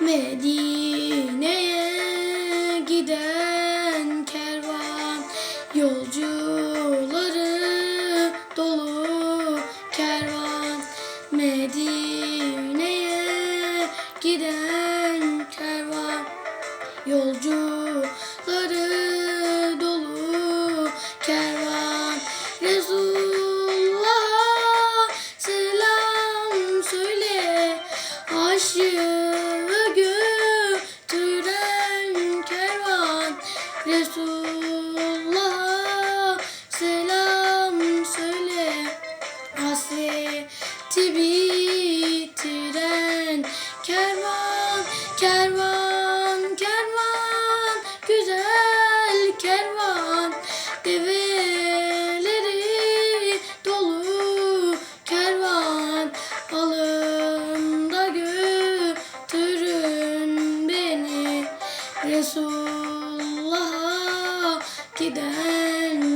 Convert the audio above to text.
Medine'ye giden kervan Yolcuları dolu kervan. Medine'ye giden kervan Yolcuları dolu kervan. Resulullah selam söyle Aşığı Resulullah selam söyle. Hasreti bitiren kervan Kervan, kervan, güzel kervan. Develeri dolu kervan Alın da götürün beni Resulullah'a giden